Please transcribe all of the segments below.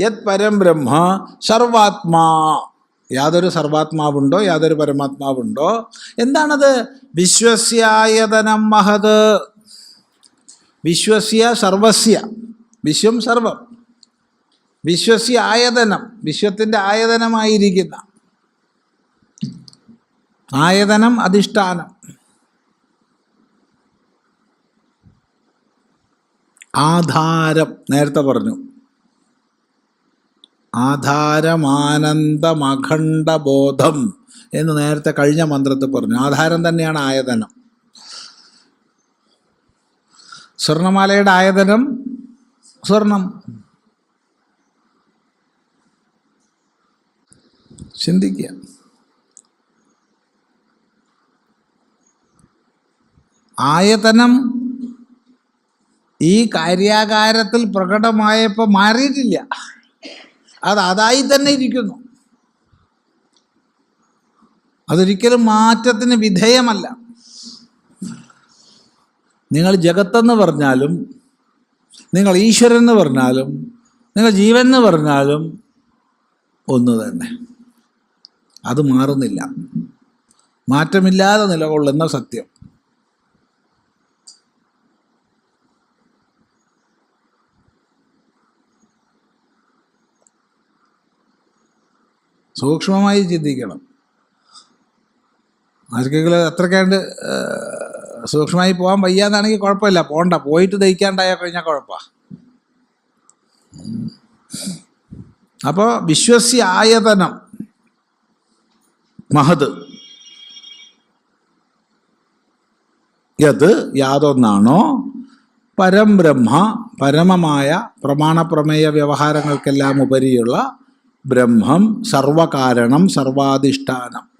യത് പരം ബ്രഹ്മ സർവാത്മാ. യാതൊരു സർവാത്മാവുണ്ടോ യാതൊരു പരമാത്മാവുണ്ടോ? എന്താണത്? വിശ്വസ്യായതനം മഹത്. വിശ്വസ്യ സർവസ്യ. വിശ്വം സർവം. വിശ്വസ്യ ആയതനം. വിശ്വത്തിന്റെ ആയതനമായിരിക്കുന്ന. ആയതനം അധിഷ്ഠാനം. ആധാരം. നേരത്തെ പറഞ്ഞു. ആധാരമാനന്ദമഖണ്ഡബോധം എന്ന് നേരത്തെ കഴിഞ്ഞ മന്ത്രത്തിൽ പറഞ്ഞു. ആധാരം തന്നെയാണ് ആയതനം. സ്വർണമാലയുടെ ആയതനം സ്വർണം. ചിന്തിക്കുക. ആയതനം ഈ കാര്യാകാരത്തിൽ പ്രകടമായപ്പോൾ മാറിയിട്ടില്ല. അത് അതായി തന്നെ ഇരിക്കുന്നു. അതൊരിക്കലും മാറ്റത്തിന് വിധേയമല്ല. നിങ്ങൾ ജഗത്തെന്ന് പറഞ്ഞാലും നിങ്ങൾ ഈശ്വരൻ എന്ന് പറഞ്ഞാലും നിങ്ങൾ ജീവൻ എന്ന് പറഞ്ഞാലും ഒന്ന് തന്നെ. അത് മാറുന്നില്ല. മാറ്റമില്ലാതെ നിലകൊള്ളുന്ന സത്യം. സൂക്ഷ്മമായി ചിന്തിക്കണം. ആർക്കെങ്കിലും അത്രക്കാണ്ട് സൂക്ഷ്മമായി പോകാൻ വയ്യാന്നാണെങ്കിൽ കുഴപ്പമില്ല. പോണ്ട പോയിട്ട് ദഹിക്കാണ്ടായാൽ കഴിഞ്ഞാൽ കുഴപ്പമാണ് അപ്പോൾ വിശ്വസ്യ ആയതനം മഹത് യത് യാതൊന്നാണോ? പരം ബ്രഹ്മ പരമമായ പ്രമാണപ്രമേയ വ്യവഹാരങ്ങൾക്കെല്ലാം ഉപരിയുള്ള ബ്രഹ്മം സർവകാരണം സർവാധിഷ്ഠാനം.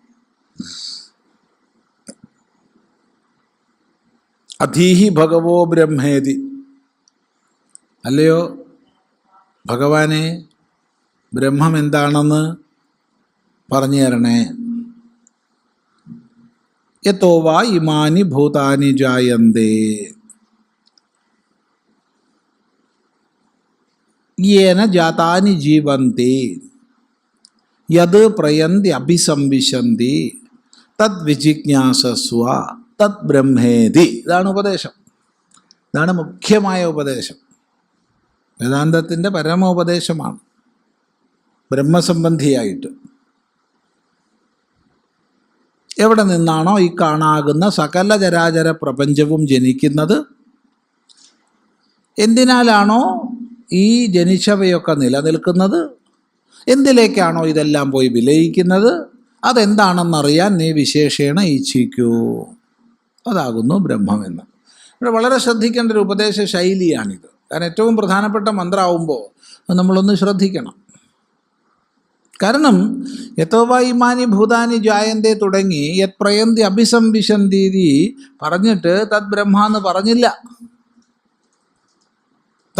അധീഹി ഭഗവോ ബ്രഹ്മേതി. അല്ലയോ? ഭഗവാനെ ബ്രഹ്മം എന്താണെന്ന് പറഞ്ഞു തരണേ. യത്തോവാ ഇമാനി ഭൂതാനി ജായന്തേ. യേന ജാതാനി ജീവന്തി. യത് പ്രയന്തി അഭിസംവിശന്തി തദ് വിജിജ്ഞാസസ്വ തദ് ബ്രഹ്മേതി. ഇതാണ് ഉപദേശം. ഇതാണ് മുഖ്യമായ ഉപദേശം. വേദാന്തത്തിന്റെ പരമോപദേശമാണ്. ബ്രഹ്മസംബന്ധിയായിട്ട്. എവിടെ നിന്നാണോ ഈ കാണാകുന്ന സകല ചരാചര പ്രപഞ്ചവും ജനിക്കുന്നത്? എന്തിനാലാണോ ഈ ജനിച്ചവയൊക്കെ നിലനിൽക്കുന്നത്? എന്തിലേക്കാണോ ഇതെല്ലാം പോയി വിലയിക്കുന്നത്? അതെന്താണെന്നറിയാൻ നീ വിശേഷേണ ഇച്ഛിക്കൂ. അതാകുന്നു ബ്രഹ്മമെന്ന്. ഇവിടെ വളരെ ശ്രദ്ധിക്കേണ്ട ഒരു ഉപദേശ ശൈലിയാണിത്. കാരണം ഏറ്റവും പ്രധാനപ്പെട്ട മന്ത്രമാവുമ്പോൾ നമ്മളൊന്ന് ശ്രദ്ധിക്കണം. കാരണം യഥോവായിമാനി ഭൂതാനി ജായന്തേ തുടങ്ങി യത് പ്രയന്തി അഭിസംവിശന്തി പറഞ്ഞിട്ട് തത് ബ്രഹ്മ എന്ന് പറഞ്ഞില്ല.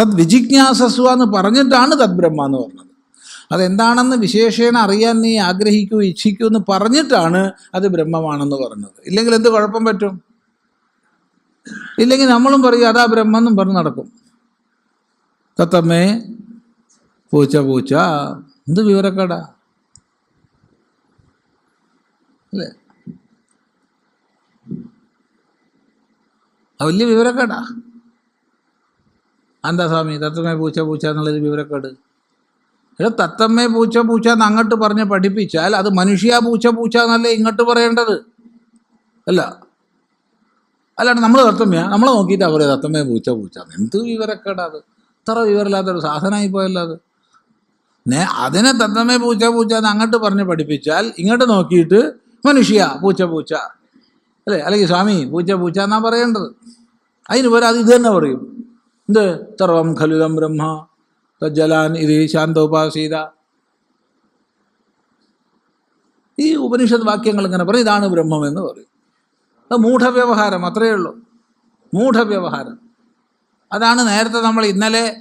തദ് വിജിജ്ഞാസസ്വ എന്ന് പറഞ്ഞിട്ടാണ് തദ് ബ്രഹ്മ എന്ന് പറഞ്ഞത്. അതെന്താണെന്ന് വിശേഷേണ അറിയാൻ നീ ആഗ്രഹിക്കൂ ഇച്ഛിക്കൂ എന്ന് പറഞ്ഞിട്ടാണ് അത് ബ്രഹ്മമാണെന്ന് പറഞ്ഞത്. ഇല്ലെങ്കിൽ എന്ത് കുഴപ്പം പറ്റും? ഇല്ലെങ്കിൽ നമ്മളും പറയും അതാ ബ്രഹ്മം എന്നും പറഞ്ഞ് നടക്കും. തത്തമ്മേ പൂച്ച പൂച്ച എന്ത് വിവരക്കേടാ? അല്ലേ? വലിയ വിവരക്കേടാ. എന്താ സ്വാമി? തത്തമ്മേ പൂച്ച പൂച്ച എന്നുള്ളൊരു വിവരക്കേട്. എടാ തത്തമ്മേ പൂച്ച പൂച്ച എന്ന് അങ്ങോട്ട് പറഞ്ഞ് പഠിപ്പിച്ചാൽ അത് മനുഷ്യ പൂച്ച പൂച്ച എന്നല്ലേ ഇങ്ങോട്ട് പറയേണ്ടത്? അല്ല. അല്ലാണ്ട് നമ്മൾ തത്തമ്മയാ. നമ്മൾ നോക്കിയിട്ട് പറയുക തത്തമ്മേ പൂച്ച പൂച്ച. എന്ത് വിവരക്കേടാ അത്? ഇത്ര വിവരമില്ലാത്തൊരു സാധനമായി പോയല്ലോ അത്. നേ അതിനെ തത്തമ്മേ പൂച്ച പൂച്ച എന്ന് അങ്ങോട്ട് പറഞ്ഞ് പഠിപ്പിച്ചാൽ ഇങ്ങോട്ട് നോക്കിയിട്ട് മനുഷ്യ പൂച്ച പൂച്ച. അല്ലേ? അല്ലെങ്കിൽ സ്വാമി പൂച്ച പൂച്ച എന്നാ പറയേണ്ടത്. അതിന് പോലെ അത് ഇത് തന്നെ പറയും. എന്ത്? സർവം ഖലുതം ബ്രഹ്മ. തജ്ജലാൻ ഇത് ശാന്തോപാസീത ഈ ഉപനിഷത്ത് വാക്യങ്ങൾ ഇങ്ങനെ പറയും ഇതാണ് ബ്രഹ്മം എന്ന് പറയും. അത് മൂഢവ്യവഹാരം അത്രയേ ഉള്ളൂ. മൂഢവ്യവഹാരം. അതാണ് നേരത്തെ നമ്മൾ ഇന്നലെ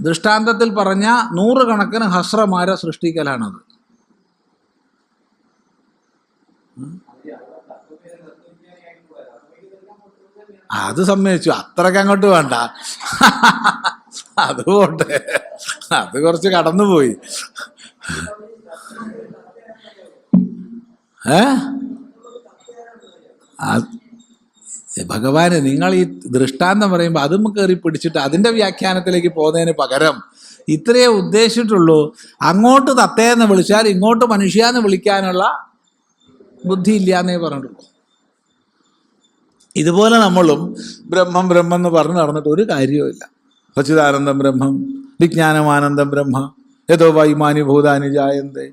ദൃഷ്ടാന്തത്തിൽ പറഞ്ഞ നൂറുകണക്കിന് ഹസ്രമാരെ സൃഷ്ടിക്കലാണത്. അത് സമ്മതിച്ചു. അത്രയ്ക്ക് അങ്ങോട്ട് വേണ്ട. അതുകൊണ്ട് അത് കുറച്ച് കടന്നുപോയി. ഏ? അത് ഭഗവാന് നിങ്ങൾ ഈ ദൃഷ്ടാന്തം പറയുമ്പോൾ അതും കയറി പിടിച്ചിട്ട് അതിന്റെ വ്യാഖ്യാനത്തിലേക്ക് പോകുന്നതിന് പകരം ഇത്രയേ ഉദ്ദേശിച്ചിട്ടുള്ളൂ. അങ്ങോട്ട് തത്തേന്ന് വിളിച്ചാൽ ഇങ്ങോട്ട് മനുഷ്യാന്ന് വിളിക്കാനുള്ള ബുദ്ധി ഇല്ല എന്നേ പറഞ്ഞിട്ടുള്ളൂ. ഇതുപോലെ നമ്മളും ബ്രഹ്മം ബ്രഹ്മം എന്ന് പറഞ്ഞ് നടന്നിട്ട് ഒരു കാര്യവുമില്ല. സച്ചിദാനന്ദം ബ്രഹ്മം വിജ്ഞാനമാനന്ദം ബ്രഹ്മ യഥോ വൈമാനി ഭൂതാനി ജായന്തേ.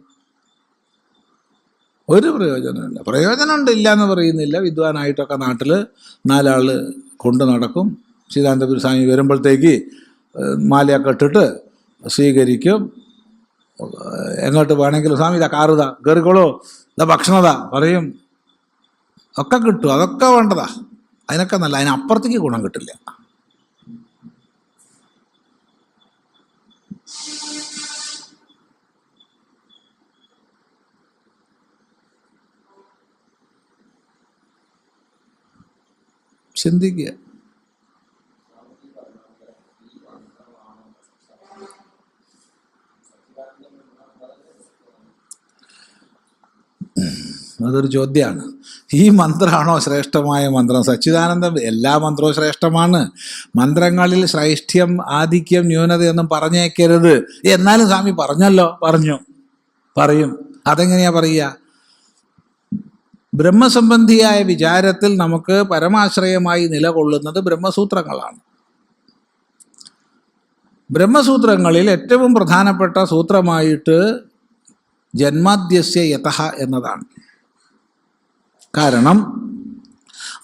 ഒരു പ്രയോജനമില്ല പ്രയോജനമുണ്ട് ഇല്ല എന്ന് പറയുന്നില്ല. വിദ്വാനായിട്ടൊക്കെ നാട്ടിൽ നാലാൾ കൊണ്ടു നടക്കും. സീതാനന്ദപുരി സ്വാമി വരുമ്പോഴത്തേക്ക് മാലയൊക്കെ ഇട്ടിട്ട് സ്വീകരിക്കും. എങ്ങോട്ട് വേണമെങ്കിലും സ്വാമി ഇതാ കാറുതാ കയറിക്കോളൂ ഇതാ ഭക്ഷണതാ പറയും. ഒക്കെ കിട്ടും. അതൊക്കെ വേണ്ടതാ. അതിനൊക്കെ നല്ല അതിനപ്പുറത്തേക്ക് ഗുണം കിട്ടില്ല. ചിന്തിക്കുക. അതൊരു ചോദ്യമാണ് ഈ മന്ത്രമാണോ ശ്രേഷ്ഠമായ മന്ത്രം? സച്ചിദാനന്ദം എല്ലാ മന്ത്രവും ശ്രേഷ്ഠമാണ്. മന്ത്രങ്ങളിൽ ശ്രൈഷ്ഠ്യം ആധിക്യം ന്യൂനതയൊന്നും പറഞ്ഞേക്കരുത്. എന്നാലും സ്വാമി പറഞ്ഞല്ലോ പറഞ്ഞു. പറയും. അതെങ്ങനെയാ പറയുക? ബ്രഹ്മസംബന്ധിയായ വിചാരത്തിൽ നമുക്ക് പരമാശ്രയമായി നിലകൊള്ളുന്നത് ബ്രഹ്മസൂത്രങ്ങളാണ്. ബ്രഹ്മസൂത്രങ്ങളിൽ ഏറ്റവും പ്രധാനപ്പെട്ട സൂത്രമായിട്ട് ജന്മാദ്യസ്യ യഥ എന്നതാണ്. കാരണം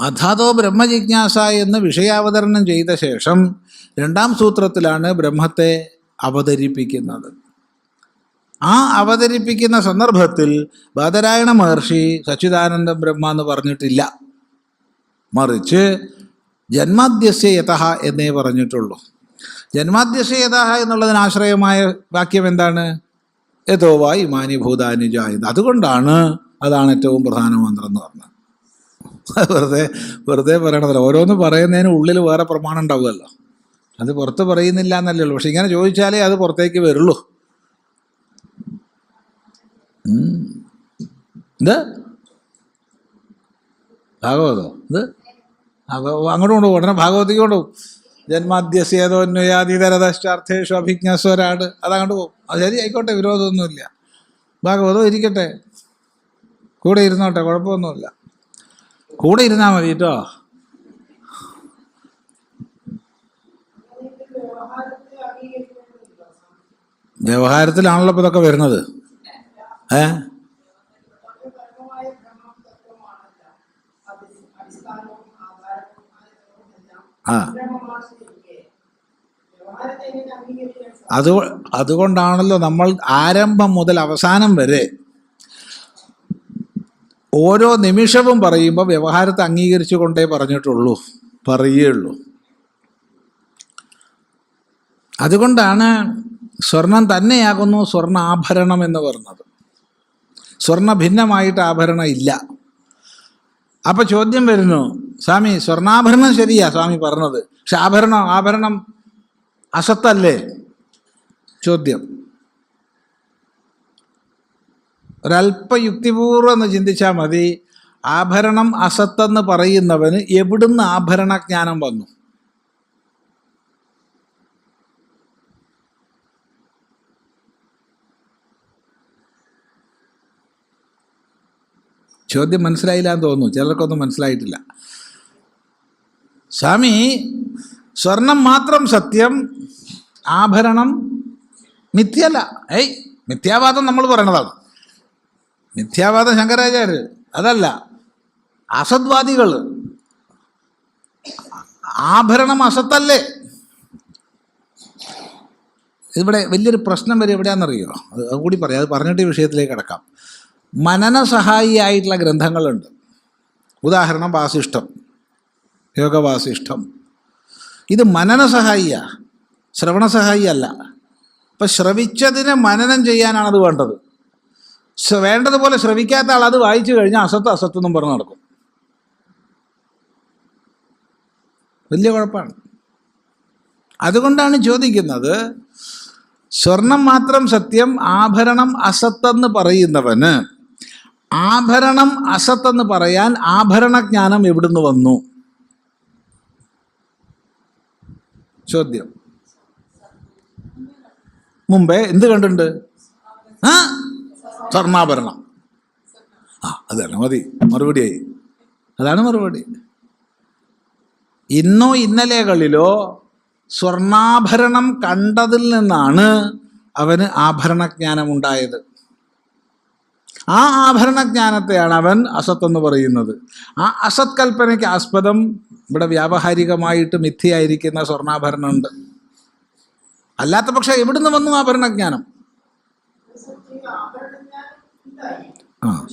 അഥാതോ ബ്രഹ്മജിജ്ഞാസ എന്ന് വിഷയാവതരണം ചെയ്ത ശേഷം രണ്ടാം സൂത്രത്തിലാണ് ബ്രഹ്മത്തെ അവതരിപ്പിക്കുന്നത്. ആ അവതരിപ്പിക്കുന്ന സന്ദർഭത്തിൽ ബാദരായണ മഹർഷി സച്ചിദാനന്ദ ബ്രഹ്മ എന്ന് പറഞ്ഞിട്ടില്ല. മറിച്ച് ജന്മാദ്യസ്യ യഥഹ എന്നേ പറഞ്ഞിട്ടുള്ളൂ. ജന്മാദ്യസ്യ യഥഹ എന്നുള്ളതിന് ആശ്രയമായ വാക്യം എന്താണ്? യഥോ വാ ഇമാനി ഭൂതാനി അതുകൊണ്ടാണ് അതാണ് ഏറ്റവും പ്രധാന മന്ത്രം എന്ന് പറഞ്ഞത്. വെറുതെ വെറുതെ പറയണതല്ല. ഓരോന്ന് പറയുന്നതിന് ഉള്ളിൽ വേറെ പ്രമാണം ഉണ്ടാവുമല്ലോ അത് പുറത്ത് പറയുന്നില്ല എന്നല്ലേ ഉള്ളൂ. പക്ഷെ ഇങ്ങനെ ചോദിച്ചാലേ അത് പുറത്തേക്ക് വരുള്ളൂ. ഇത്? ഭാഗവതോ? അപ്പൊ അങ്ങോട്ട് കൊണ്ടുപോകും ഉടനെ ഭാഗവതിക്ക് കൊണ്ടുപോകും. ജന്മാദ്യസ്യേതോന്വയാതിതരതശ്ചാർത്ഥേഷു അഭിജ്ഞസ്വരാട് അതങ്ങോട്ട് പോകും. അത് ശരി ആയിക്കോട്ടെ വിരോധമൊന്നുമില്ല. ഭാഗവതോ ഇരിക്കട്ടെ. കൂടെ ഇരുന്നോട്ടെ കുഴപ്പമൊന്നുമില്ല. കൂടെ ഇരുന്നാൽ മതി കേട്ടോ വ്യവഹാരത്തിലാണല്ലോ ഇപ്പോൾ ഇതൊക്കെ വരുന്നത്. ഏ? ആ. അത് അതുകൊണ്ടാണല്ലോ നമ്മൾ ആരംഭം മുതൽ അവസാനം വരെ ഓരോ നിമിഷവും പറയുമ്പോൾ വ്യവഹാരത്തെ അംഗീകരിച്ചു കൊണ്ടേ പറഞ്ഞിട്ടുള്ളൂ പറയുള്ളൂ അതുകൊണ്ടാണ് സ്വർണം തന്നെയാകുന്നു സ്വർണാഭരണം എന്ന് പറഞ്ഞത്. സ്വർണ ഭിന്നമായിട്ട് ആഭരണം ഇല്ല. അപ്പൊ ചോദ്യം വരുന്നു സ്വാമി സ്വർണാഭരണം ശരിയാ സ്വാമി പറഞ്ഞത്. പക്ഷെ ആഭരണം ആഭരണം അസത്തല്ലേ? ചോദ്യം. ഒരല്പ യുക്തിപൂർവം എന്ന് ചിന്തിച്ചാൽ മതി ആഭരണം അസത്തെന്ന് പറയുന്നവന് എവിടുന്ന് ആഭരണജ്ഞാനം വന്നു? ചോദ്യം മനസ്സിലായില്ല എന്ന് തോന്നുന്നു. ചിലർക്കൊന്നും മനസ്സിലായിട്ടില്ല. സ്വാമി സ്വർണം മാത്രം സത്യം ആഭരണം മിഥ്യല്ല. ഏയ് മിഥ്യാവാദം നമ്മൾ പറയണതാണ്. മിഥ്യാവാദം ശങ്കരാചാര്യർ അതല്ല അസദ്വാദികൾ. ആഭരണം അസത്തല്ലേ? ഇവിടെ വലിയൊരു പ്രശ്നം വരെ എവിടെയാണെന്നറിയോ? അത് കൂടി പറയാം. അത് പറഞ്ഞിട്ട് ഈ വിഷയത്തിലേക്ക് കിടക്കാം. മനന സഹായിയായിട്ടുള്ള ഗ്രന്ഥങ്ങളുണ്ട്. ഉദാഹരണം വാസിഷ്ഠം യോഗവാസിഷ്ഠം. ഇത് മനന ശ്രവണസഹായിയല്ല. അപ്പം ശ്രവിച്ചതിനെ മനനം ചെയ്യാനാണത് വേണ്ടത്. വേണ്ടതുപോലെ ശ്രവിക്കാത്ത ആൾ അത് വായിച്ചു കഴിഞ്ഞാൽ അസത്ത് അസത്തെന്നും പറഞ്ഞ് നടക്കും. വലിയ കുഴപ്പമാണ്. അതുകൊണ്ടാണ് ചോദിക്കുന്നത് സ്വർണം മാത്രം സത്യം ആഭരണം അസത്തെന്ന് പറയുന്നവന് ആഭരണം അസത്തെന്ന് പറയാൻ ആഭരണ ആഭരണജ്ഞാനം എവിടുന്ന് വന്നു? ചോദ്യം. മുമ്പേ എന്ത് കണ്ടിട്ടുണ്ട്? ആ? സ്വർണാഭരണം. ആ അതല്ല മതി. മറുപടിയായി. അതാണ് മറുപടി. ഇന്നോ ഇന്നലെകളിലോ സ്വർണാഭരണം കണ്ടതിൽ നിന്നാണ് അവന് ആഭരണജ്ഞാനം ഉണ്ടായത് ആ ആഭരണജ്ഞാനത്തെയാണ് അവൻ അസത്ത് എന്ന് പറയുന്നത്. ആ അസത് കൽപ്പനയ്ക്ക് ആസ്പദം ഇവിടെ വ്യാവഹാരികമായിട്ട് മിഥ്യയായിരിക്കുന്ന സ്വർണാഭരണമുണ്ട്. അല്ലാത്ത പക്ഷെ എവിടുന്ന് വന്നു ആഭരണജ്ഞാനം. ആ.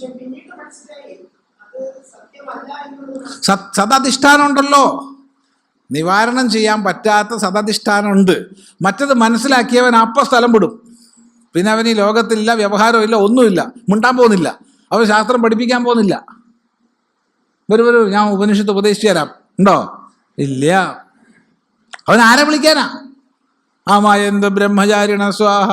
സത് സതധിഷ്ഠാനം ഉണ്ടല്ലോ നിവാരണം ചെയ്യാൻ പറ്റാത്ത സതധിഷ്ഠാനമുണ്ട് മറ്റത് മനസ്സിലാക്കിയവൻ അപ്പ സ്ഥലം വിടും. പിന്നെ അവൻ ഈ ലോകത്തില്ല വ്യവഹാരമില്ല ഒന്നുമില്ല. മുണ്ടാൻ പോകുന്നില്ല. അവൻ ശാസ്ത്രം പഠിപ്പിക്കാൻ പോകുന്നില്ല. വരൂ വരൂ ഞാൻ ഉപനിഷത്ത് ഉപദേശിച്ചു തരാം. ഉണ്ടോ? ഇല്ല. അവൻ ആരെ വിളിക്കാനാ? ആമായന്ത് ബ്രഹ്മചാരിണ സ്വാഹ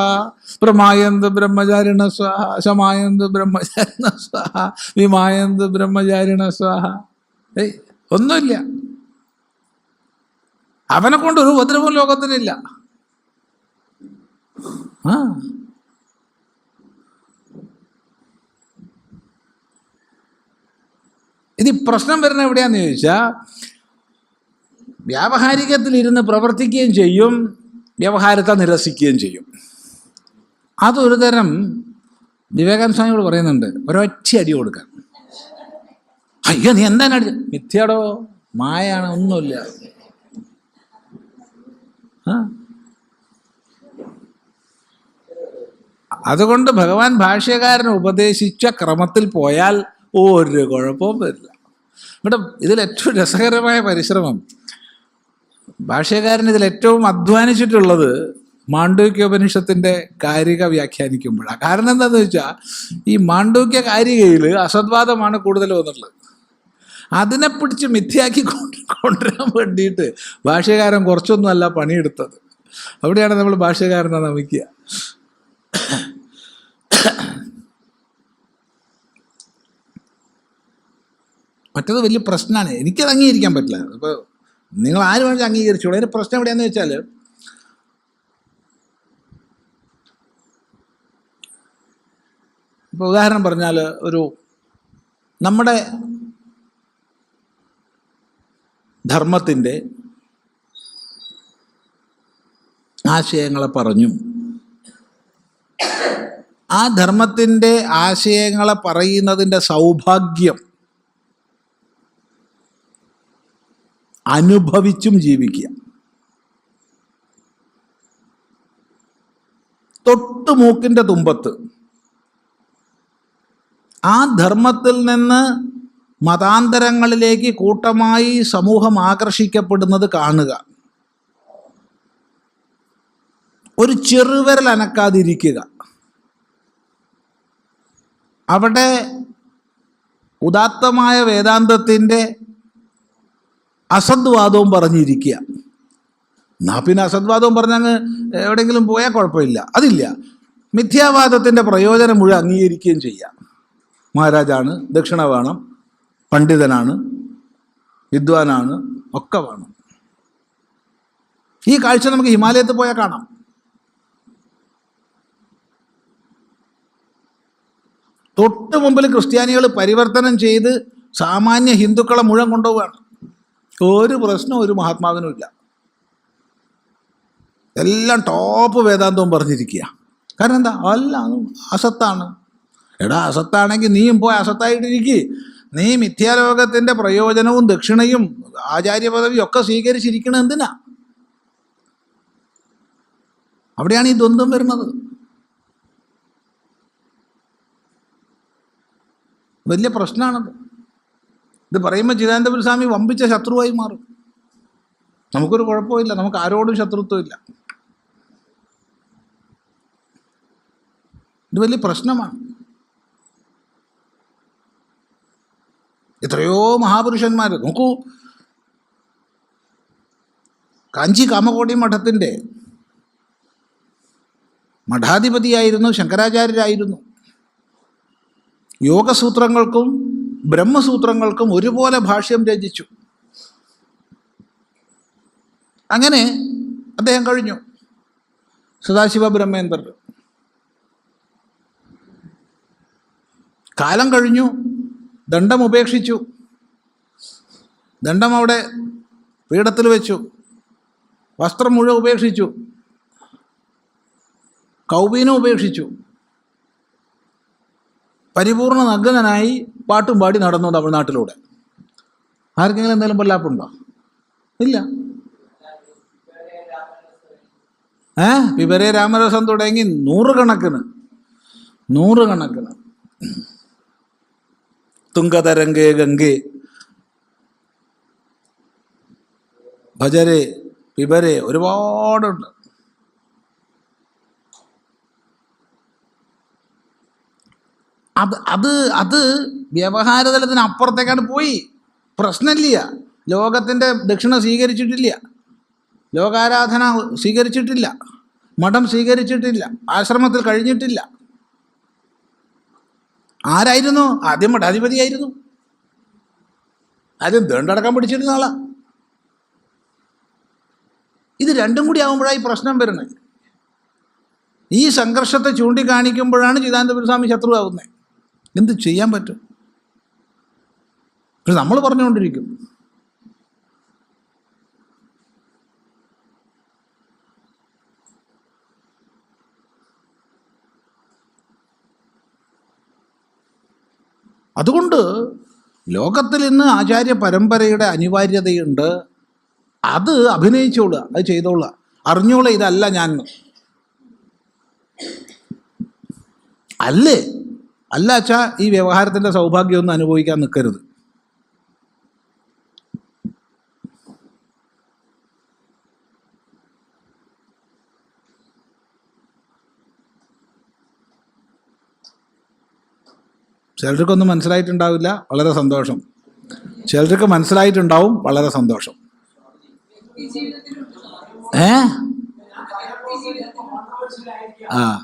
പ്രമായന്ത് ബ്രഹ്മചാരിണ സ്വാഹ ശമായന്ത് ബ്രഹ്മചാരിണ സ്വാഹ വിമായന്ത് ബ്രഹ്മചാരിണ സ്വാഹ. ഏയ് ഒന്നുമില്ല. അവനെ കൊണ്ട് ഒരു ഉപദ്രവം ലോകത്തിനില്ല. ആ. ഈ പ്രശ്നം വരുന്ന എവിടെയാന്ന് ചോദിച്ചാൽ വ്യാവഹാരികത്തിൽ ഇരുന്ന് പ്രവർത്തിക്കുകയും ചെയ്യും വ്യവഹാരത്തെ നിരസിക്കുകയും ചെയ്യും. അതൊരു തരം വിവേകാനന്ദ സ്വാമിയോട് പറയുന്നുണ്ട് ഒരൊറ്റ അടി കൊടുക്കാൻ. അയ്യോ നീ എന്താണ് അടി മിഥ്യടോ? മായാണ് ഒന്നുമില്ല. അതുകൊണ്ട് ഭഗവാൻ ഭാഷ്യകാരൻ ഉപദേശിച്ച ക്രമത്തിൽ പോയാൽ ഒരു കുഴപ്പവും വരില്ല. ഇവിടെ ഇതിൽ ഏറ്റവും രസകരമായ പരിശ്രമം ഭാഷ്യകാരൻ ഇതിൽ ഏറ്റവും അധ്വാനിച്ചിട്ടുള്ളത് മാണ്ഡൂക്യോപനിഷത്തിന്റെ കാരിക വ്യാഖ്യാനിക്കുമ്പോഴാണ്. കാരണം എന്താണെന്ന് വെച്ചാൽ ഈ മാണ്ഡൂക്യ കാരികയിൽ അസദ്വാദമാണ് കൂടുതൽ വന്നിട്ടുള്ളത്. അതിനെ പിടിച്ച് മിഥ്യാക്കി കൊണ്ട് കൊണ്ടുവരാൻ വേണ്ടിയിട്ട് ഭാഷ്യകാരൻ കുറച്ചൊന്നുമല്ല പണിയെടുത്തത്. അവിടെയാണ് നമ്മൾ ഭാഷ്യകാരനെ നമിക്കുക. മറ്റത് വലിയ പ്രശ്നമാണ്. എനിക്കത് അംഗീകരിക്കാൻ പറ്റില്ല. അപ്പോൾ നിങ്ങൾ ആര് വേണമെങ്കിൽ അംഗീകരിച്ചോളൂ. അതിന്റെ പ്രശ്നം എവിടെയാണെന്ന് വെച്ചാൽ ഇപ്പോൾ ഉദാഹരണം പറഞ്ഞാൽ ഒരു നമ്മുടെ ധർമ്മത്തിന്റെ ആശയങ്ങളെ പറഞ്ഞു. ആ ധർമ്മത്തിന്റെ ആശയങ്ങളെ പറയുന്നതിന്റെ സൗഭാഗ്യം അനുഭവിച്ചും ജീവിക്കുക. തൊട്ട് മൂക്കിന്റെ തുമ്പത്ത്. ആ ധർമ്മത്തിൽ നിന്ന് മതാന്തരങ്ങളിലേക്ക് കൂട്ടമായി സമൂഹം ആകർഷിക്കപ്പെടുന്നത് കാണുക. ഒരു ചെറുവിരൽ അനക്കാതിരിക്കുക. അവിടെ ഉദാത്തമായ വേദാന്തത്തിന്റെ അസദ്വാദവും പറഞ്ഞിരിക്കുക. എന്നാ പിന്നെ അസദ്വാദവും പറഞ്ഞങ്ങ് എവിടെയെങ്കിലും പോയാൽ കുഴപ്പമില്ല. അതില്ല. മിഥ്യാവാദത്തിന്റെ പ്രയോജനം മുഴുവൻ അംഗീകരിക്കുകയും ചെയ്യാം. മഹാരാജാണ് ദക്ഷിണ വേണം പണ്ഡിതനാണ് വിദ്വാനാണ് ഒക്കെ വേണം. ഈ കാഴ്ച നമുക്ക് ഹിമാലയത്തിൽ പോയാൽ കാണാം. തൊട്ട് മുമ്പിൽ ക്രിസ്ത്യാനികൾ പരിവർത്തനം ചെയ്ത് സാമാന്യ ഹിന്ദുക്കളെ മുഴുവൻ കൊണ്ടുപോവുകയാണ്. ഒരു പ്രശ്നം ഒരു മഹാത്മാവിനും ഇല്ല. എല്ലാം ടോപ്പ് വേദാന്തവും പറഞ്ഞിരിക്കുക. കാരണം എന്താ? അല്ല അസത്താണ്. എടാ അസത്താണെങ്കിൽ നീയും പോയി അസത്തായിട്ടിരിക്കുക നീ മിഥ്യാലോകത്തിന്റെ പ്രയോജനവും ദക്ഷിണയും ആചാര്യപദവിയും ഒക്കെ സ്വീകരിച്ചിരിക്കണം എന്തിനാ? അവിടെയാണ് ഈ ദ്വന്ദ്വം വരുന്നത്. വലിയ പ്രശ്നമാണത്. ഇത് പറയുമ്പോൾ ചിദാനന്ദപുര സ്വാമി വമ്പിച്ച ശത്രുവായി മാറും. നമുക്കൊരു കുഴപ്പമില്ല. നമുക്ക് ആരോടും ശത്രുത്വമില്ല. ഇത് വലിയ പ്രശ്നമാണ്. എത്രയോ മഹാപുരുഷന്മാർ നോക്കൂ. കാഞ്ചി കാമകോടി മഠത്തിന്റെ മഠാധിപതിയായിരുന്നു ശങ്കരാചാര്യരായിരുന്നു. യോഗസൂത്രങ്ങൾക്കും ബ്രഹ്മസൂത്രങ്ങൾക്കും ഒരുപോലെ ഭാഷ്യം രചിച്ചു. അങ്ങനെ അദ്ദേഹം കഴിഞ്ഞു. സദാശിവ ബ്രഹ്മേന്ദ്രർ. കാലം കഴിഞ്ഞു. ദണ്ഡം ഉപേക്ഷിച്ചു. ദണ്ഡം അവിടെ പീഠത്തിൽ വെച്ചു. വസ്ത്രം മുഴുവൻ ഉപേക്ഷിച്ചു. കൗബീനം ഉപേക്ഷിച്ചു. പരിപൂർണ നഗ്നനായി പാട്ടും പാടി നടന്നു തമിഴ്നാട്ടിലൂടെ? ആർക്കെങ്കിലും എന്തെങ്കിലും പൊല്ലാപ്പുണ്ടോ? ഇല്ല. ഏ? വിവരേ രാമരസം തുടങ്ങി നൂറുകണക്കിന് നൂറുകണക്കിന്. തുങ്കതരംഗേ ഗംഗേ. ഭജരെ വിവരെ ഒരുപാടുണ്ട്. അത് അത് അത് വ്യവഹാര തലത്തിന് അപ്പുറത്തേക്കാണ് പോയി. പ്രശ്നമില്ല. ലോകത്തിന്റെ ദക്ഷിണ സ്വീകരിച്ചിട്ടില്ല. ലോകാരാധന സ്വീകരിച്ചിട്ടില്ല. മഠം സ്വീകരിച്ചിട്ടില്ല. ആശ്രമത്തിൽ കഴിഞ്ഞിട്ടില്ല. ആരായിരുന്നു? ആദ്യം മഠാധിപതിയായിരുന്നു. ആദ്യം ദണ്ടടക്കം പിടിച്ചിരുന്ന ആളാ. ഇത് രണ്ടും കൂടി ആകുമ്പോഴായി പ്രശ്നം വരുന്നത്. ഈ സംഘർഷത്തെ ചൂണ്ടിക്കാണിക്കുമ്പോഴാണ് ചിദാനന്ദപുരസ്വാമി ശത്രുവാകുന്നത്. എന്ത് ചെയ്യാൻ പറ്റും? പക്ഷെ നമ്മൾ പറഞ്ഞുകൊണ്ടിരിക്കും. അതുകൊണ്ട് ലോകത്തിൽ ഇന്ന് ആചാര്യ പരമ്പരയുടെ അനിവാര്യതയുണ്ട്. അത് അഭിനയിച്ചോളുക അത് ചെയ്തോളുക. അറിഞ്ഞോളെ ഇതല്ല ഞാൻ. അല്ലേ? അല്ല അച്ഛാ ഈ വ്യവഹാരത്തിന്റെ സൗഭാഗ്യമൊന്നും അനുഭവിക്കാൻ നിൽക്കരുത്. ചിലർക്കൊന്നും മനസ്സിലായിട്ടുണ്ടാവില്ല വളരെ സന്തോഷം. ചിലർക്ക് മനസ്സിലായിട്ടുണ്ടാവും വളരെ സന്തോഷം. ഏ? ആ.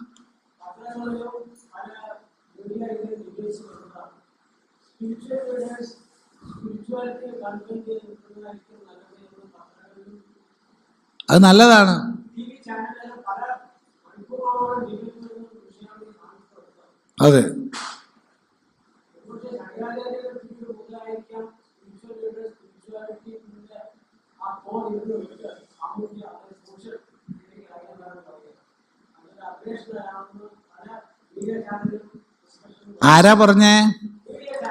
അത് നല്ലതാണ്. അതെ. ആരാ പറഞ്ഞേ?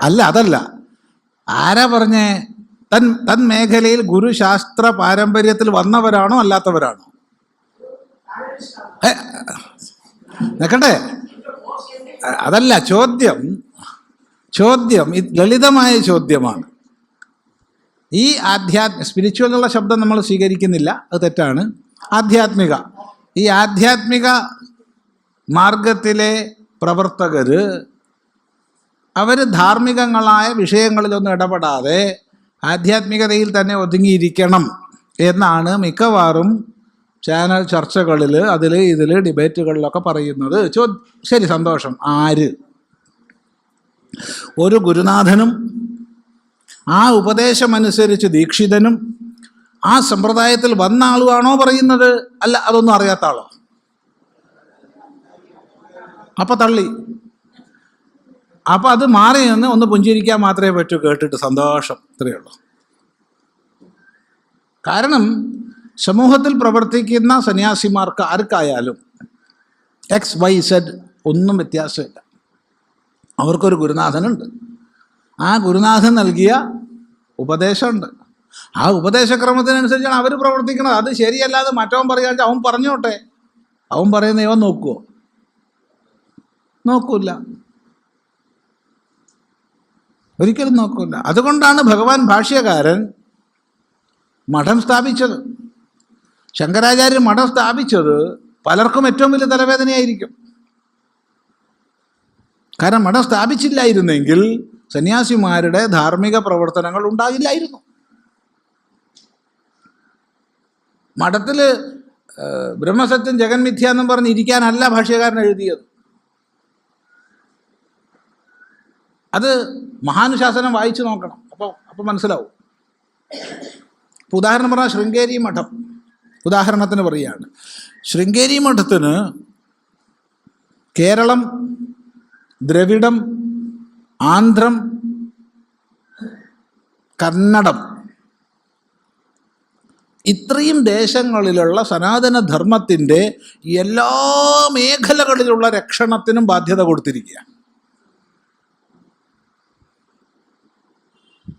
അല്ല അതല്ല. ആരാ പറഞ്ഞേ? തൻ തൻ മേഖലയിൽ ഗുരുശാസ്ത്ര പാരമ്പര്യത്തിൽ വന്നവരാണോ അല്ലാത്തവരാണോ? ഏ, നിക്കട്ടെ അതല്ല ചോദ്യം. ചോദ്യം ലളിതമായ ചോദ്യമാണ്. ഈ ആധ്യാത്മ സ്പിരിച്വൽ എന്നുള്ള ശബ്ദം നമ്മൾ സ്വീകരിക്കുന്നില്ല അത് തെറ്റാണ്. ആധ്യാത്മിക. ഈ ആധ്യാത്മിക മാർഗത്തിലെ പ്രവർത്തകർ അവർ ധാർമ്മികങ്ങളായ വിഷയങ്ങളിലൊന്നും ഇടപെടാതെ ആധ്യാത്മികതയിൽ തന്നെ ഒതുങ്ങിയിരിക്കണം എന്നാണ് മിക്കവാറും ചാനൽ ചർച്ചകളിൽ അതിൽ ഇതിൽ ഡിബേറ്റുകളിലൊക്കെ പറയുന്നത്. ചോ ശരി സന്തോഷം. ആര്? ഒരു ഗുരുനാഥനും ആ ഉപദേശമനുസരിച്ച് ദീക്ഷിതനും ആ സമ്പ്രദായത്തിൽ വന്ന ആളുമാണോ പറയുന്നത്? അല്ല അതൊന്നും അറിയാത്ത ആളോ? അപ്പൊ തള്ളി. അപ്പൊ അത് മാറി നിന്ന് ഒന്ന് പുഞ്ചിരിക്കാൻ മാത്രമേ പറ്റൂ കേട്ടിട്ട് സന്തോഷം. ഇത്രയേ ഉള്ളൂ. കാരണം സമൂഹത്തിൽ പ്രവർത്തിക്കുന്ന സന്യാസിമാർക്ക് ആർക്കായാലും എക്സ് വൈ സെഡ് ഒന്നും വ്യത്യാസമില്ല. അവർക്കൊരു ഗുരുനാഥനുണ്ട്. ആ ഗുരുനാഥൻ നൽകിയ ഉപദേശമുണ്ട്. ആ ഉപദേശക്രമത്തിനനുസരിച്ചാണ് അവർ പ്രവർത്തിക്കുന്നത് അത് ശരിയല്ലാതെ മറ്റവൻ പറയുക അവൻ പറഞ്ഞോട്ടെ. അവൻ പറയുന്ന ഇവൻ നോക്കുമോ നോക്കൂല. ഒരിക്കലും നോക്കൂല. അതുകൊണ്ടാണ് ഭഗവാൻ ഭാഷ്യകാരൻ മഠം സ്ഥാപിച്ചത്. ശങ്കരാചാര്യൻ മഠം സ്ഥാപിച്ചത് പലർക്കും ഏറ്റവും വലിയ തലവേദനയായിരിക്കും. കാരണം മഠം സ്ഥാപിച്ചില്ലായിരുന്നെങ്കിൽ സന്യാസിമാരുടെ ധാർമ്മിക പ്രവർത്തനങ്ങൾ ഉണ്ടാകില്ലായിരുന്നു. മഠത്തിൽ ബ്രഹ്മസത്യം ജഗന്മിഥ്യ എന്നും പറഞ്ഞ് ഇരിക്കാനല്ല ഭാഷ്യകാരൻ എഴുതിയത്. അത് മഹാനുശാസനം വായിച്ചു നോക്കണം. അപ്പോൾ അപ്പോൾ മനസ്സിലാവും. ഇപ്പോൾ ഉദാഹരണം പറഞ്ഞാൽ ശൃംഗേരി മഠം. ഉദാഹരണത്തിന് പറയുകയാണ്. ശൃംഗേരി മഠത്തിന് കേരളം ദ്രവിഡം ആന്ധ്രം കന്നഡം. ഇത്രയും ദേശങ്ങളിലുള്ള സനാതനധർമ്മത്തിന്റെ എല്ലാ മേഖലകളിലുള്ള രക്ഷണത്തിനും ബാധ്യത കൊടുത്തിരിക്കുക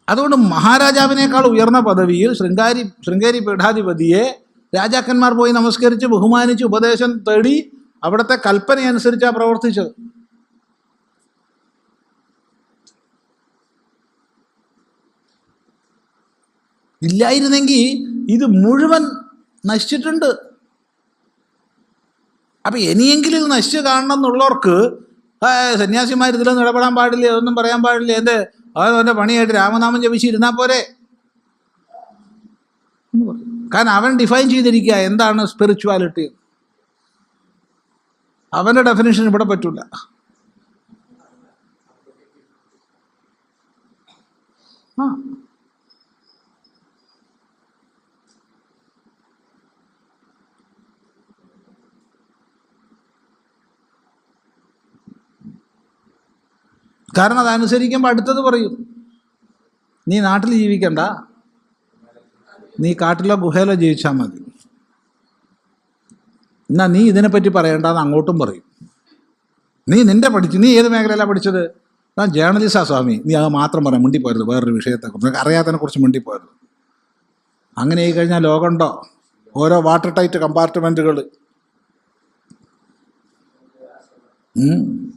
അതുകൊണ്ട് മഹാരാജാവിനേക്കാൾ ഉയർന്ന പദവിയിൽ ശൃംഗാരി ശൃംഗേരി പീഠാധിപതിയെ രാജാക്കന്മാർ പോയി നമസ്കരിച്ച് ബഹുമാനിച്ച് ഉപദേശം തേടി അവിടുത്തെ കൽപ്പനയനുസരിച്ചാണ് പ്രവർത്തിച്ചത്. ഇല്ലായിരുന്നെങ്കിൽ ഇത് മുഴുവൻ നശിച്ചിട്ടുണ്ട്. അപ്പം ഇനിയെങ്കിലും ഇത് നശിച്ച് കാണണം എന്നുള്ളവർക്ക് സന്യാസിമാർ ഇതിലൊന്നും ഇടപെടാൻ പാടില്ല അതൊന്നും പറയാൻ പാടില്ല. എന്ത്? അവൻ അവന്റെ പണിയായിട്ട് രാമനാമം ജപിച്ചിരുന്നാൽ പോരെ. കാരണം അവൻ ഡിഫൈൻ ചെയ്തിരിക്കുക എന്താണ് സ്പിരിച്വാലിറ്റി. അവന്റെ ഡെഫിനേഷൻ ഇവിടെ പറ്റൂല. ആ. കാരണം അതനുസരിക്കുമ്പോൾ അടുത്തത് പറയും. നീ നാട്ടിൽ ജീവിക്കണ്ട. നീ കാട്ടിലോ ഗുഹയിലോ ജീവിച്ചാൽ മതി. എന്നാ നീ ഇതിനെപ്പറ്റി പറയണ്ടെന്ന് അങ്ങോട്ടും പറയും. നീ നിന്റെ പഠിച്ചു നീ ഏത് മേഖലയിലാണ് പഠിച്ചത്? ഞാൻ ജേർണലിസ്റ്റാ സ്വാമി. നീ അത് മാത്രം പറയാം മിണ്ടിപ്പോരുത്. വേറൊരു വിഷയത്തെക്കുറിച്ച്. അറിയാത്തതിനെക്കുറിച്ച് അറിയാത്തതിനെ കുറിച്ച് മിണ്ടിപ്പോരുത്. അങ്ങനെ ആയി കഴിഞ്ഞാൽ ലോകമുണ്ടോ? ഓരോ വാട്ടർ ടൈറ്റ് കമ്പാർട്ട്മെന്റുകൾ ഉം.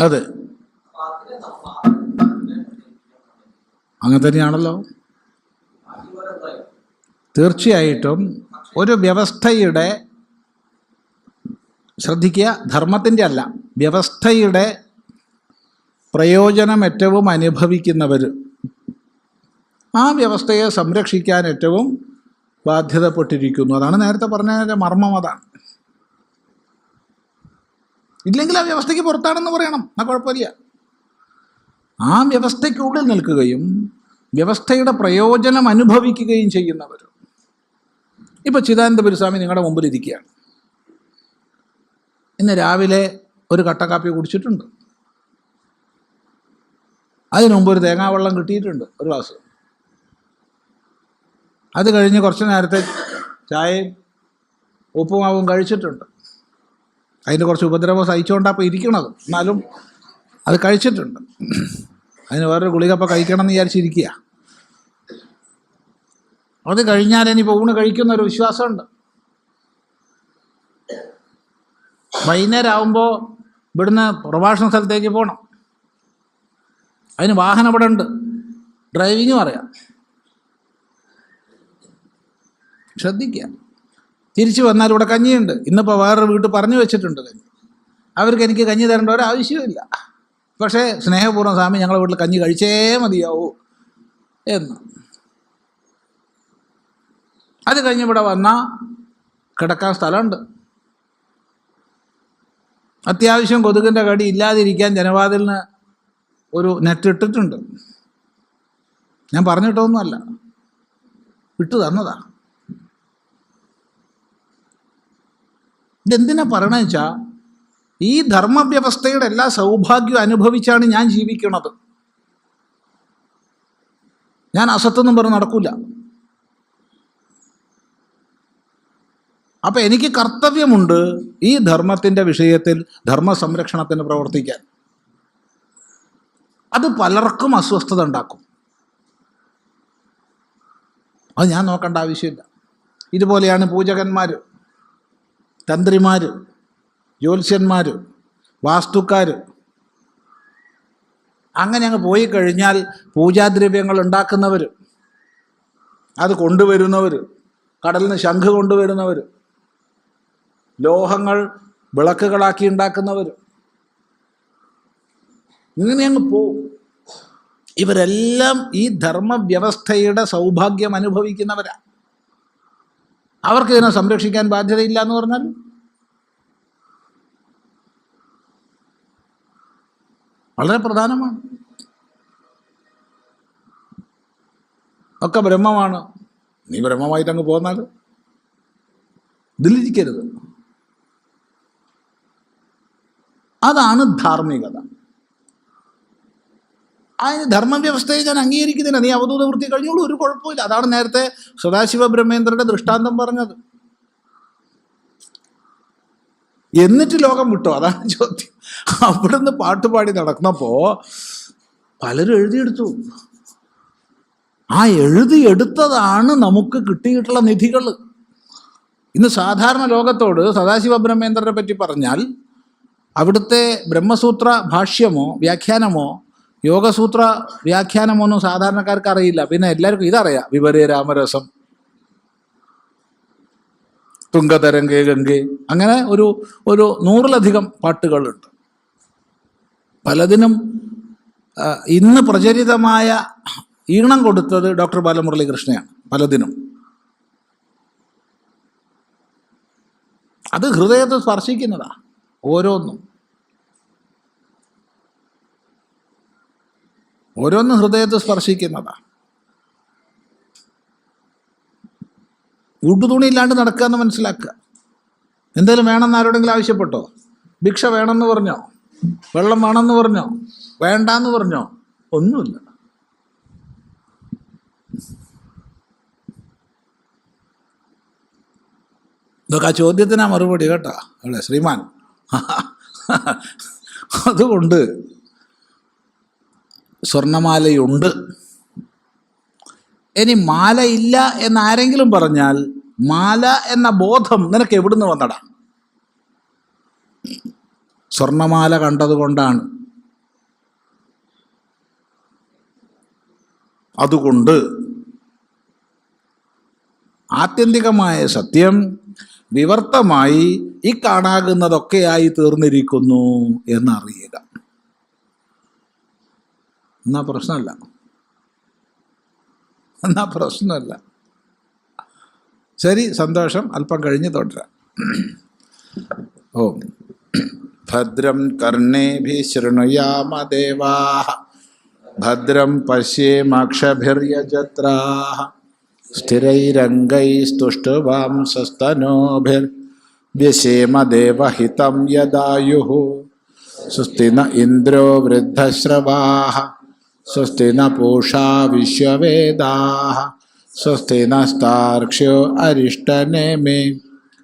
അതെ. അങ്ങനെ തന്നെയാണല്ലോ തീർച്ചയായിട്ടും ഒരു വ്യവസ്ഥയുടെ ശ്രദ്ധിക്കുക ധർമ്മത്തിന്റെ അല്ല. വ്യവസ്ഥയുടെ പ്രയോജനം ഏറ്റവും അനുഭവിക്കുന്നവർ ആ വ്യവസ്ഥയെ സംരക്ഷിക്കാൻ ഏറ്റവും ബാധ്യതപ്പെട്ടിരിക്കുന്നു. അതാണ് നേരത്തെ പറഞ്ഞതിന്റെ മർമ്മം അതാണ്. ഇല്ലെങ്കിൽ ആ വ്യവസ്ഥയ്ക്ക് പുറത്താണെന്ന് പറയണം. ആ കുഴപ്പമില്ല. ആ വ്യവസ്ഥയ്ക്കുള്ളിൽ നിൽക്കുകയും വ്യവസ്ഥയുടെ പ്രയോജനം അനുഭവിക്കുകയും ചെയ്യുന്നവർ ഇപ്പോൾ ചിദാനന്ദപുരസ്വാമി നിങ്ങളുടെ മുമ്പിൽ ഇരിക്കുകയാണ്. ഇന്ന് രാവിലെ ഒരു കട്ട കാപ്പി കുടിച്ചിട്ടുണ്ട്. അതിനു മുമ്പ് ഒരു തേങ്ങാവെള്ളം കിട്ടിയിട്ടുണ്ട് ഒരു ഗ്ലാസ്. അത് കഴിഞ്ഞ് കുറച്ച് നേരത്തെ ചായയും ഉപ്പുമാവും കഴിച്ചിട്ടുണ്ട്. അതിന് കുറച്ച് ഉപദ്രവം സഹിച്ചുകൊണ്ടാണ് അപ്പോൾ ഇരിക്കണത്. എന്നാലും അത് കഴിച്ചിട്ടുണ്ട്. അതിന് വേറൊരു ഗുളിക കഴിക്കണം എന്ന് വിചാരിച്ചിരിക്കുക അത് കഴിഞ്ഞാൽ ഇനി ഊണ് കഴിക്കുന്ന ഒരു വിശ്വാസമുണ്ട്. വൈകുന്നേരം ഇവിടുന്ന് പ്രഭാഷണ സ്ഥലത്തേക്ക് പോകണം അതിന് വാഹനം ഇവിടെ ഉണ്ട്. ഡ്രൈവിങ്ങും അറിയാം ശ്രദ്ധിക്കുക. തിരിച്ചു വന്നാൽ ഇവിടെ കഞ്ഞിയുണ്ട്. ഇന്നിപ്പോൾ വേറൊരു വീട്ടിൽ പറഞ്ഞു വെച്ചിട്ടുണ്ട് കഞ്ഞി. അവർക്ക് എനിക്ക് കഞ്ഞി തരേണ്ട ഒരു ആവശ്യമില്ല പക്ഷേ സ്നേഹപൂർവം സ്വാമി ഞങ്ങളെ വീട്ടിൽ കഞ്ഞി കഴിച്ചേ മതിയാവൂ എന്ന്. അത് കഴിഞ്ഞ് ഇവിടെ വന്നാൽ കിടക്കാൻ സ്ഥലമുണ്ട്. അത്യാവശ്യം കൊതുകിന്റെ കടി ഇല്ലാതിരിക്കാൻ ജനവാതിലിന് ഒരു നെറ്റ് ഇട്ടിട്ടുണ്ട്. ഞാൻ പറഞ്ഞിട്ടൊന്നുമല്ല. ഇട്ടു തന്നതാ. ഇതെന്തിനാ പറയണമെന്ന് വെച്ചാൽ ഈ ധർമ്മവ്യവസ്ഥയുടെ എല്ലാ സൗഭാഗ്യവും അനുഭവിച്ചാണ് ഞാൻ ജീവിക്കുന്നത് ഞാൻ അസത്തെന്നും പറഞ്ഞ് നടക്കൂല. അപ്പം എനിക്ക് കർത്തവ്യമുണ്ട് ഈ ധർമ്മത്തിന്റെ വിഷയത്തിൽ ധർമ്മ സംരക്ഷണത്തിന് പ്രവർത്തിക്കാൻ. അത് പലർക്കും അസ്വസ്ഥത ഉണ്ടാക്കും. അത് ഞാൻ നോക്കേണ്ട ആവശ്യമില്ല. ഇതുപോലെയാണ് പൂജകന്മാർ തന്ത്രിമാർ ജ്യോത്സ്യന്മാർ വാസ്തുക്കാർ അങ്ങനെ അങ്ങ് പോയി കഴിഞ്ഞാൽ പൂജാദ്രവ്യങ്ങൾ ഉണ്ടാക്കുന്നവർ അത് കൊണ്ടുവരുന്നവർ കടലിൽ നിന്ന് ശംഖ് കൊണ്ടുവരുന്നവർ ലോഹങ്ങൾ വിളക്കുകളാക്കി ഉണ്ടാക്കുന്നവർ. ഇങ്ങനെ അങ്ങ് പോവും. ഇവരെല്ലാം ഈ ധർമ്മവ്യവസ്ഥയുടെ സൗഭാഗ്യം അനുഭവിക്കുന്നവരാ. അവർക്ക് ഇതിനെ സംരക്ഷിക്കാൻ ബാധ്യതയില്ല എന്ന് പറഞ്ഞാൽ? വളരെ പ്രധാനമാണ്. ഒക്കെ ബ്രഹ്മമാണ്. നീ ബ്രഹ്മമായിട്ട് അങ്ങ് പോന്നാൽ ഇതിലിരിക്കരുത്. അതാണ് ധാർമ്മികത. അതിന് ധർമ്മവ്യവസ്ഥയെ ഞാൻ അംഗീകരിക്കുന്നില്ല. നീ അവധൂത വൃത്തി കഴിഞ്ഞോളൂ ഒരു കുഴപ്പമില്ല അതാണ് നേരത്തെ സദാശിവ ബ്രഹ്മേന്ദ്രന്റെ ദൃഷ്ടാന്തം പറഞ്ഞത്. എന്നിട്ട് ലോകം വിട്ടോ? അതാണ് ചോദ്യം. അവിടുന്ന് പാട്ടുപാടി നടക്കുന്നപ്പോ പലരും എഴുതിയെടുത്തു. ആ എഴുതി എടുത്തതാണ് നമുക്ക് കിട്ടിയിട്ടുള്ള നിധികൾ ഇന്ന് സാധാരണ ലോകത്തോട് സദാശിവ ബ്രഹ്മേന്ദ്രനെ പറ്റി പറഞ്ഞാൽ അവിടുത്തെ ബ്രഹ്മസൂത്ര ഭാഷ്യമോ വ്യാഖ്യാനമോ യോഗസൂത്ര വ്യാഖ്യാനമോ ഒന്നും സാധാരണക്കാർക്ക് അറിയില്ല. പിന്നെ എല്ലാവർക്കും ഇതറിയാം. വിപരീ രാമരസം. തുങ്കതരംഗേ ഗംഗേ. അങ്ങനെ ഒരു ഒരു നൂറിലധികം പാട്ടുകളുണ്ട്. പലതിനും ഇന്ന് പ്രചരിതമായ ഈണം കൊടുത്തത് ഡോക്ടർ ബാലമുരളീകൃഷ്ണയാണ്. പലതിനും. അത് ഹൃദയത്തെ സ്പർശിക്കുന്നതാ. ഓരോന്നും. ഓരോന്നും ഹൃദയത്തെ സ്പർശിക്കുന്നതാ. ഉടുതുണി ഇല്ലാണ്ട് നടക്കുക എന്ന് മനസ്സിലാക്കുക. എന്തെങ്കിലും വേണമെന്ന് ആരോടെങ്കിലും ആവശ്യപ്പെട്ടോ? ഭിക്ഷ വേണമെന്ന് പറഞ്ഞോ? വെള്ളം വേണമെന്ന് പറഞ്ഞോ? വേണ്ടാന്ന് പറഞ്ഞോ? ഒന്നുമില്ല. ഇതൊക്കെ ആ ചോദ്യത്തിനാ മറുപടി കേട്ടോ. അവിടെ ശ്രീമാൻ? അതുകൊണ്ട് സ്വർണമാലയുണ്ട്. ഇനി ഇല്ല എന്ന് ആരെങ്കിലും പറഞ്ഞാൽ മാല എന്ന ബോധം നിനക്ക് എവിടുന്ന് വന്നടാ? സ്വർണമാല കണ്ടതുകൊണ്ടാണ് അതുകൊണ്ട് ആത്യന്തികമായ സത്യം വിവർത്തമായി ഈ കാണാകുന്നതൊക്കെയായി തീർന്നിരിക്കുന്നു എന്നറിയുക. എന്നാ പ്രശ്നമല്ല. എന്നാ പ്രശ്നമല്ല. ശരി സന്തോഷം. അല്പം കഴിഞ്ഞ് തുടരാം. ഓ. ഭദ്രം കർണേഭി ശൃണുയാമ ദേവാ ഭദ്രം പശ്യേമക്ഷഭിര്യജത്രാ स्थिरैरङ्गैस्तुष्टवांसस्तनोभिर्व्यसेमदेवहितं यदायुः। स्वस्ति न इन्द्रो वृद्धश्रवाः। स्वस्ति न पूषा विश्ववेदाः। स्वस्ति नस्तार्क्ष्यो अरिष्टनेमे।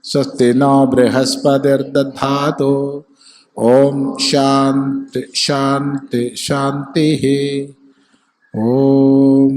स्वस्ति नो बृहस्पतिर्दधातु। ॐ शान्ति शान्ति, शान्तिः। ॐ